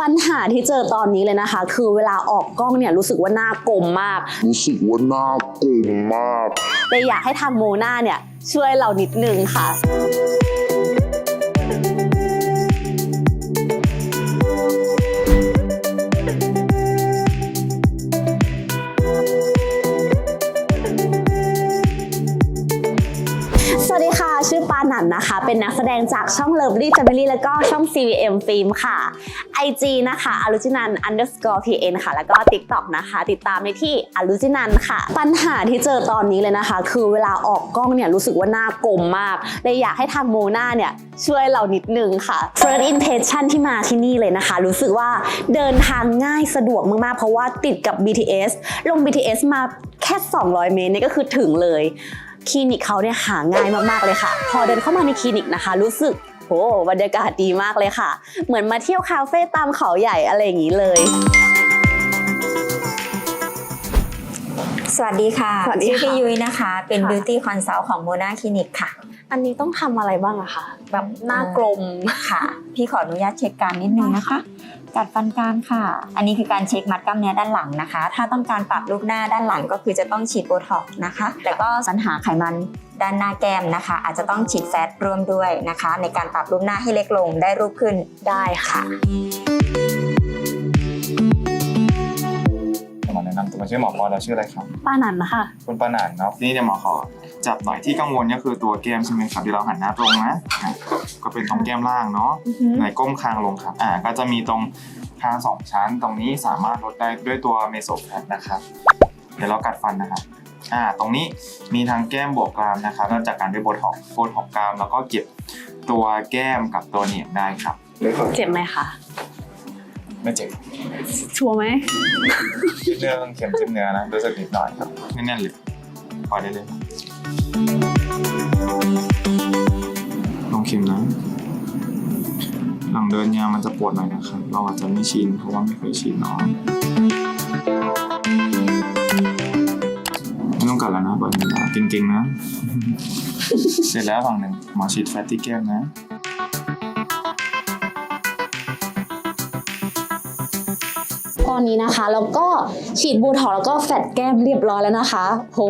ปัญหาที่เจอตอนนี้เลยนะคะ คือเวลาออกกล้องเนี่ยรู้สึกว่าหน้ากลมมาก รู้สึกว่าหน้ากลมมากเลยอยากให้ทางโมนาเนี่ยช่วยเรานิดนึงค่ะ นันนะคะ เป็นนักแสดงจากช่อง Lovely Family แล้วก็ช่อง CVM Film ค่ะ IG นะคะ a l u c i n a n underscore pn ค่ะ แล้วก็ TikTok นะคะ ติดตามได้ที่ a l u c i n a n ค่ะ ปัญหาที่เจอตอนนี้เลยนะคะ คือเวลาออกกล้องเนี่ยรู้สึกว่าหน้ากลมมากเลยอยากให้ทางโมนาเนี่ยช่วยเรานิดนึงค่ะ First impression ที่มาที่นี่เลยนะคะ รู้สึกว่าเดินทางง่ายสะดวกมากๆ เพราะว่าติดกับ BTS ลง BTS มาแค่ 200 เมตรนี่ก็คือถึงเลย คลินิกเขาเนี่ยหาง่ายมากๆเลยค่ะ พอเดินเข้ามาในคลินิกนะคะ รู้สึกโอ้บรรยากาศดีมากเลยค่ะ เหมือนมาเที่ยวคาเฟ่ตามเขาใหญ่อะไรอย่างนี้เลย สวัสดีค่ะสวัสดีชื่อค่ะพี่ยุ้ยนะคะ เป็นค่ะ Beauty Consult ของโมนาคลินิกค่ะ อันนี้ต้องทำอะไรบ้างอะคะแบบหน้ากลม ค่ะ พี่ขออนุญาตเช็คการนิดนึงนะคะจัดฟันกรารค่ะ อันนี้คือการเช็คมัดกล้ามเนื้อด้านหลังนะคะ ถ้าต้องการปรับรูปหน้าด้านหลังก็คือจะต้องฉีดโบท็อกซ์นะคะ แล้วก็สัญหาไขมันด้านหน้าแก้มนะคะ อาจจะต้องฉีดแฟตร่วมด้วยนะคะ ในการปรับรูปหน้าให้เล็กลงได้รูปขึ้น ได้ค่ะหม ชื่อหมอปอแล้วชื่ออะไรครับ ป้านันนะคะคุณปานันเนาะนี่เดี๋ยวหมอขอจับหน่อยที่กังวลก็คือตัวแก้มใช่ไหมครับที่เราหันหน้าตรงนะอะก็เป็นตรงแก้มล่างเนาะไหนก้มคางลงครับอ่าก็จะมีตรงคางสองชั้น ตรงนี้สามารถลดได้ด้วยตัวเมโซแพทนะครับเดี๋ยวเรากัดฟันนะครับอ่าตรงนี้มีทางแก้มบวกกรามนะครับแล้วจากการด้วยโบท็อกซ์โบท็อกซ์กรามแล้วก็เก็บตัวแก้มกับตัวเหนียงได้ครับ เจ็บไหมคะ ไม่เจ็บชัวร์ไหมเรื่องเข็มจิ้มเนื้อนะรู้สึกนิดหน่อยครับแน่นๆเลยปล่อยได้เลยลองเข็มนะหลังเดินยาวมันจะปวดหน่อยนะครับ เราอาจจะไม่ชินเพราะว่าไม่เคยชินเนาะไม่ต้องกัดแล้วนะปล่อยมันนะเก่งๆนะ เสร็จแล้วฝั่งหนึ่งหมอฉีดแฟตที่แก้มนะ ตอนนี้นะคะ แล้วก็ฉีดบูทอกแล้วก็แฟตแก้มเรียบร้อยแล้วนะคะ โห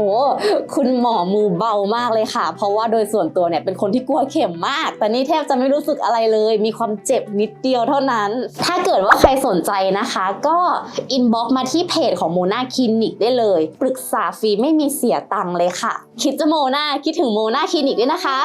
คุณหมอมือเบามากเลยค่ะ เพราะว่าโดยส่วนตัวเนี่ยเป็นคนที่กลัวเข็มมาก แต่นี่แทบจะไม่รู้สึกอะไรเลย มีความเจ็บนิดเดียวเท่านั้น ถ้าเกิดว่าใครสนใจนะคะ ก็อินบ็อกมาที่เพจของโมนาคลินิกได้เลย ปรึกษาฟรีไม่มีเสียตังค์เลยค่ะ คิดจะโมนาคิดถึงโมนาคลินิกด้วยนะคะ